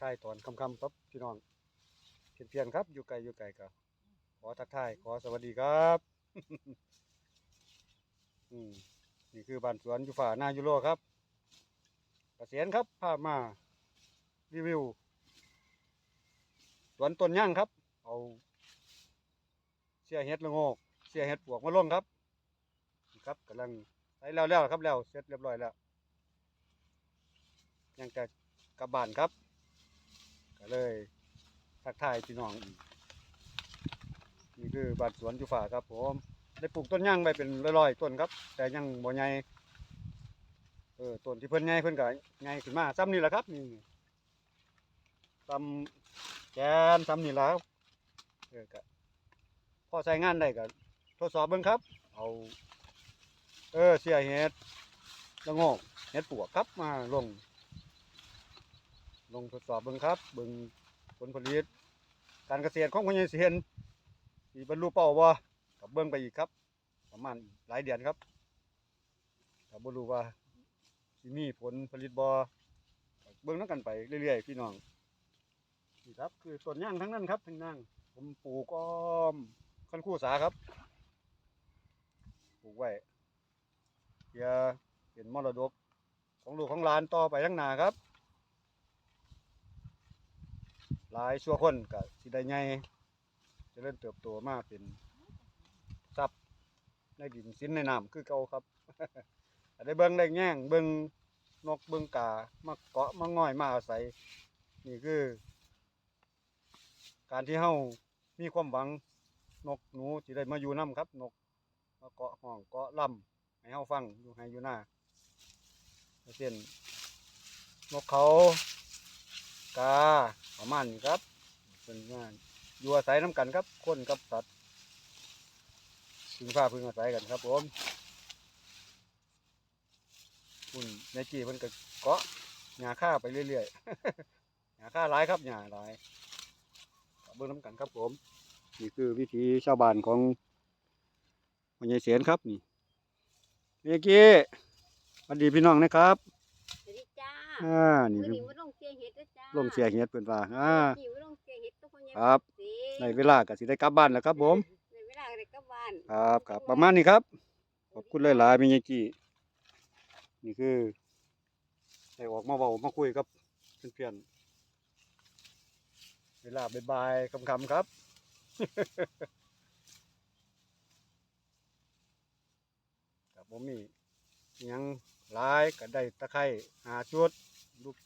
ทายตอนค่ำๆครับพี่น้องเพียนๆครับ อยู่ไกลอยู่ไกลก็ขอทักทายขอสวัสดีครับ อืมนี่คือบ้านสวนอยู่ฝ่าหน้ายูโรครับเกษียณครับพามารีวิวสวนต้นย่างครับ เอาเสียเห็ดละโงกเสียเห็ดปวกมาลงครับครับกำลังใส่แล้วแล้วครับแล้วเสร็จเรียบร้อยแล้วยังจะกลับบ้านครับ ก็เลยทักทายพี่น้องอีกนี่คือบ้านสวนจุฝาครับผมได้ปลูกต้นย่างไปเป็นร้อยๆต้นครับ แต่ยังบ่ใหญ่เออต้นที่เพิ่นใหญ่เพิ่นก็ใหญ่ขึ้นมาซ้ำนี่แหละครับนี่ซ้ำแกนซ้ำนี่แหละครับเออก็พอใช้งานได้ก็ทดสอบเบิ่งครับ เอา เออเสียเห็ดละโงกเห็ดปวกครับมาลง ลงทดสอบเบิ่งครับเบิ่งผลผลิต การเกษตรของคนยังสิเห็นมีบรรลุเป้าบ่กับเบิ่งไปอีกครับ ประมาณหลายเดือนครับก็บ่รู้ว่าสิมีผลผลิตบ่เบิ่งนํกันไปเรื่อยๆพี่น้องนี่ครับ คือต้นย่างทั้งนั้นครับทั้งนั้นผมปลูกอ้อมคันคู่สาครับปลูกไว้เพื่อเป็นมรดกของลูกของหลานต่อไปข้งนาครับ หลายชั่วคนก็สิได้ใหญ่จะเริ่มเติบโตมากเป็นทรัพย์ในดินสินในน้ำคือเก่าครับ ได้เบิ่งได้แง่งเบิ่งนกเบิ่งกามาเกาะมาง่อยมาอาศัย นี่คือ การที่เฮามีความหวังนกหนูสิได้มาอยู่นํครับ นกมาเกาะห้องเกาะลำให้เฮาฟังอยู่ให้อยู่หน้าเช่นนกเขา กาประมาณนี้ครับเป็นงานอยู่อาศัยน้ำกันครับคนกับสัตว์พึ่งฟ้าพึ่งอาศัยกันครับผมคุณในจีมันก็เกาะหญ้าค่าไปเรื่อยๆหญ้าค่าหลายครับหญ้าหลายเบิ่งน้ำกันครับผมนี่คือวิถีชาวบ้านของมันยายเสียนครับนี่เมื่อกี้สวัสดีพี่น้องนะครับ อ่านี่มื้อคือนี้มาลงเสียเห็ดด้วยจ้าลงเสียเฮ็ดเพิ่นว่าอ่านี่มาลงเสียเห็ดทุกคนยังครับสิในเวลาก็สิได้กลับบ้านแล้วครับ ผมในเวลาอะไรก็บ้านครับครับประมาณนี้ครับขอบคุณหลายๆมีเยกี้นี่คือได้ออกมาเว้ามาคุยกับเพื่อนๆเวลาบ่ายๆค่ำๆครับกับผมมีอิหยังหลายก็ได้ตะไคร้หาชุด ลูก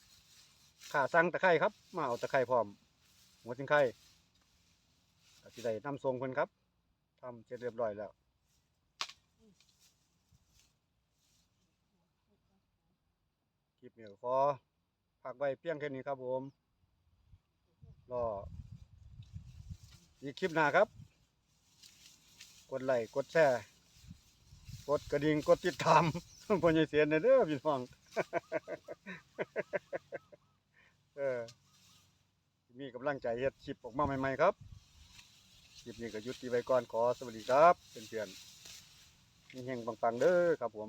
ขาสั่งตะไคร้ครับ มาเอาตะไคร้พร้อม หัวสิงไข่ก็สิได้นำส่งเพิ่นครับทำเสร็จเรียบร้อยแล้วคลิปนี้ก็ขอพักไว้เพียงแค่นี้ครับผมรออีกคลิปหน้าครับ กดไลค์กดแชร์กดกระดิ่งกดติดตามพ่อใหญ่เสียนเด้อพี่น้อง เออ มีกำลังใจเฮ็ดคลิปออกมาใหม่ๆครับคลิปนี้ก็ยุติไว้ก่อนขอสวัสดีครับเพื่อนๆมีเฮงปังๆเด้อครับผม